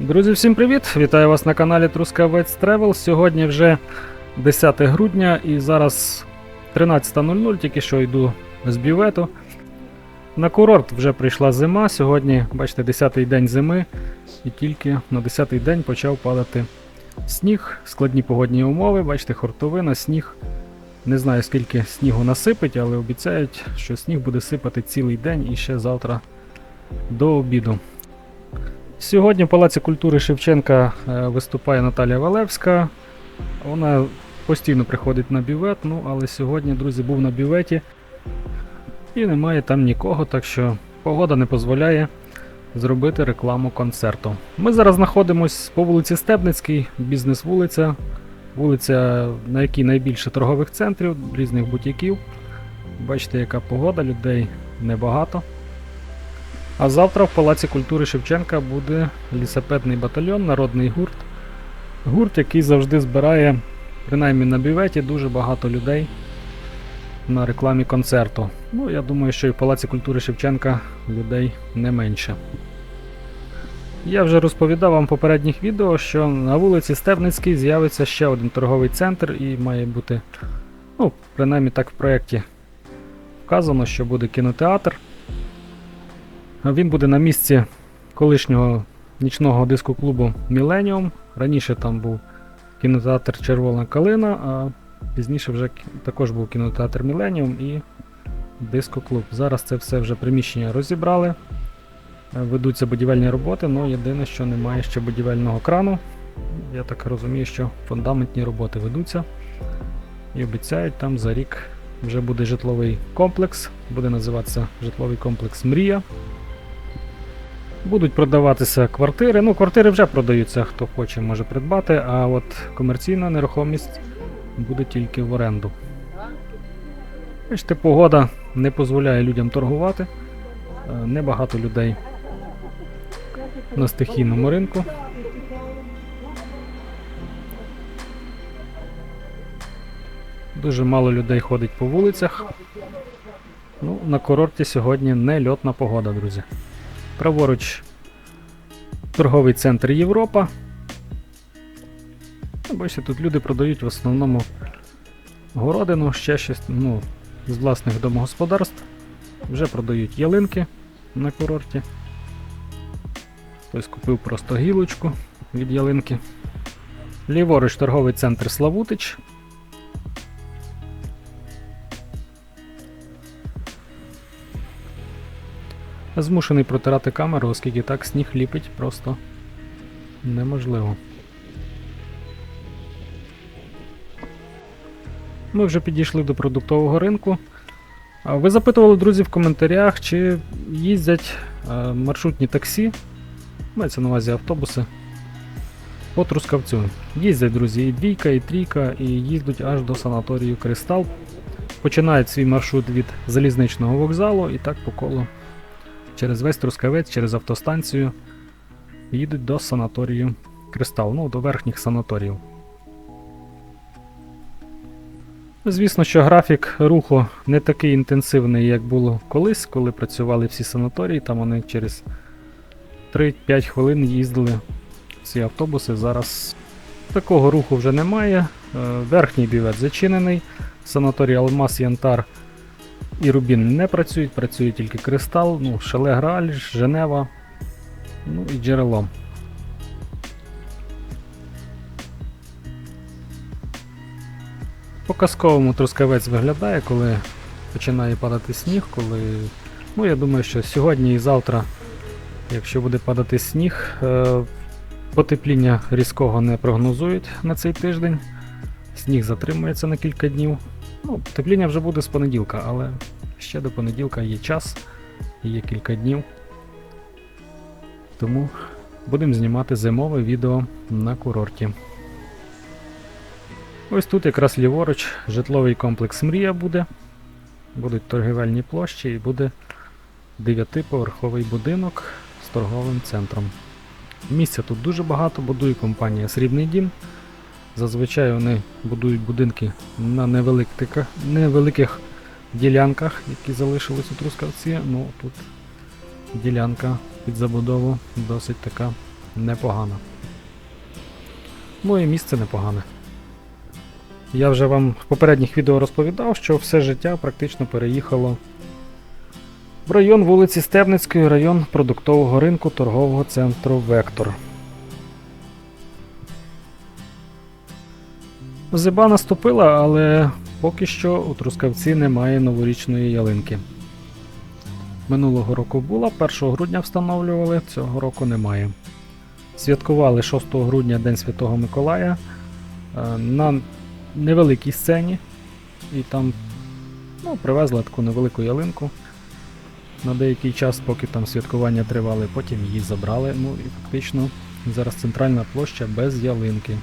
Друзі, всім привіт! Вітаю вас на каналі Трускавець Тревел. Сьогодні вже 10 грудня і зараз 13.00, тільки що йду з бювету. На курорт вже прийшла зима. Сьогодні, бачите, 10-й день зими, і тільки на 10-й день почав падати сніг, складні погодні умови, бачите, хортовина, сніг. Не знаю скільки снігу насипить, але обіцяють, що сніг буде сипати цілий день і ще завтра до обіду. Сьогодні в Палаці культури Шевченка е, виступає Наталія Валевська. Вона постійно приходить на бювет, ну але сьогодні, друзі, був на бюветі і немає там нікого, так що погода не дозволяє зробити рекламу концерту. Ми зараз знаходимося по вулиці Стебницькій, бізнес-вулиця, вулиця, на якій найбільше торгових центрів, різних бутіків. Бачите, яка погода, людей небагато. А завтра в Палаці культури Шевченка буде лісопедний батальйон, народний гурт. Гурт, який завжди збирає, принаймні на бюветі, дуже багато людей на рекламі концерту. Ну, я думаю, що і в Палаці культури Шевченка людей не менше. Я вже розповідав вам в попередніх відео, що на вулиці Стебницькій з'явиться ще один торговий центр і має бути, ну, принаймні так в проєкті вказано, що буде кінотеатр. Він буде на місці колишнього нічного дискоклубу Millennium. Раніше там був кінотеатр Червона Калина, а пізніше вже також був кінотеатр Millennium і дискоклуб. Зараз це все вже приміщення розібрали. Е, Ведуться будівельні роботи, але єдине, що немає ще будівельного крану. Я так розумію, що фундаментні роботи ведуться. І обіцяють там за рік вже буде житловий комплекс, буде називатися житловий комплекс Мрія. Будуть продаватися квартири. Ну, квартири вже продаються, хто хоче, може придбати, а от комерційна нерухомість буде тільки в оренду. Бачите, погода не дозволяє людям торгувати. Е, Небагато людей на стихійному ринку. Дуже мало людей ходить по вулицях. Ну, на курорті сьогодні не льотна погода, друзі. Праворуч торговий центр Європа. Ну, Бачите, тут люди продають в основному городину, ще щось ну, з власних домогосподарств. Вже продають ялинки на курорті. Хтось купив просто гілочку від ялинки. Ліворуч торговий центр Славутич. Змушений протирати камеру, оскільки так сніг ліпить просто неможливо. Ми вже підійшли до продуктового ринку. Ви запитували, друзі, в коментарях, чи їздять е, маршрутні таксі, мається на увазі автобуси по Трускавцю. Їздять, друзі, і двійка, і трійка, і їздять аж до санаторію Кристал. Починають свій маршрут від залізничного вокзалу і так по колу через весь Трускавець, через автостанцію їдуть до санаторію Кристал, ну, до верхніх санаторіїв. Звісно, що графік руху не такий інтенсивний, як було колись, коли працювали всі санаторії, там вони через 3-5 хвилин їздили ці автобуси. Зараз такого руху вже немає. Е, Верхній бівет зачинений, санаторій Алмаз Янтар і Рубін не працюють, працює тільки Кристал, ну, Шале Грааль, Женева, ну і джерело. По казковому трускавець виглядає, коли починає падати сніг, коли. Ну, я думаю, що сьогодні і завтра, якщо буде падати сніг, е, потепління різкого не прогнозують на цей тиждень. Сніг затримується на кілька днів. Ну, потепління вже буде з понеділка, але ще до понеділка є час, є кілька днів. Тому будемо знімати зимове відео на курорті. Ось тут якраз ліворуч житловий комплекс Мрія буде. Будуть торгівельні площі і буде 9-поверховий будинок з торговим центром. Місця тут дуже багато, будує компанія Срібний Дім. Зазвичай вони будують будинки на невеликих, невеликих ділянках, які залишились у Трускавці. Ну тут ділянка під забудову досить така непогана. Ну і місце непогане. Я вже вам в попередніх відео розповідав, що все життя практично переїхало в район вулиці Стебницької, район продуктового ринку торгового центру Вектор. Зиба наступила, але поки що у Трускавці немає новорічної ялинки. Минулого року була, 1 грудня встановлювали, цього року немає. Святкували 6 грудня День Святого Миколая е, на невеликій сцені. І там ну, привезли таку невелику ялинку на деякий час, поки там святкування тривали, потім її забрали. Ну і фактично зараз центральна площа без ялинки.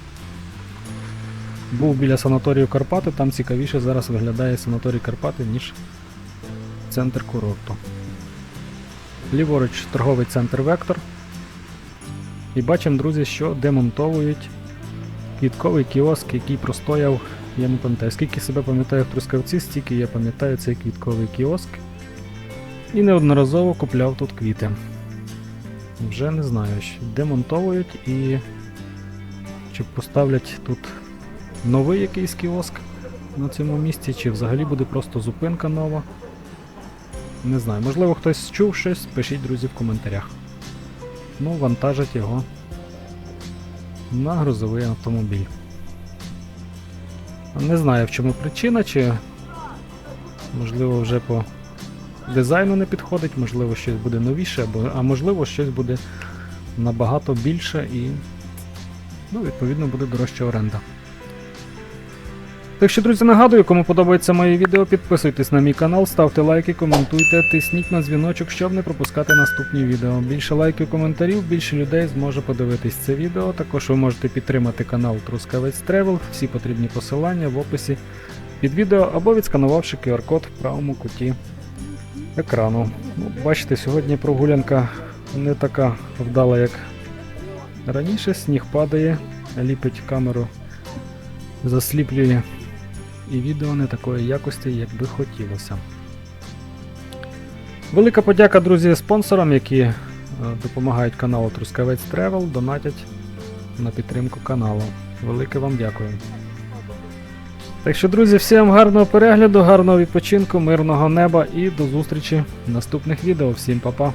Був біля санаторію Карпати, там цікавіше зараз виглядає санаторій Карпати, ніж центр курорту. Ліворуч торговий центр Вектор. І бачимо, друзі, що демонтовують квітковий кіоск, який простояв, я не пам'ятаю, скільки себе пам'ятаю в Трускавці, стільки я пам'ятаю цей квітковий кіоск. І неодноразово купляв тут квіти. Вже не знаю, що демонтовують і чи поставлять тут новий якийсь кіоск на цьому місці, чи взагалі буде просто зупинка нова. Не знаю, можливо хтось чув щось, пишіть, друзі, в коментарях. Ну, вантажать його на грузовий автомобіль. Не знаю, в чому причина, чи можливо вже по дизайну не підходить, можливо, щось буде новіше, або, а можливо, щось буде набагато більше і ну, відповідно буде дорожча оренда. Так що, друзі, нагадую, кому подобається моє відео, підписуйтесь на мій канал, ставте лайки, коментуйте, тисніть на дзвіночок, щоб не пропускати наступні відео. Більше лайків, коментарів, більше людей зможе подивитись це відео. Також ви можете підтримати канал Трускавець Тревел, всі потрібні посилання в описі під відео або відсканувавши QR-код в правому куті екрану. Ну, бачите, сьогодні прогулянка не така вдала, як раніше. Сніг падає, ліпить камеру, засліплює і відео не такої якості, як би хотілося. Велика подяка, друзі, спонсорам, які е, допомагають каналу Трускавець Тревел, донатять на підтримку каналу. Велике вам дякую. Так що, друзі, всім гарного перегляду, гарного відпочинку, мирного неба і до зустрічі в наступних відео. Всім па-па!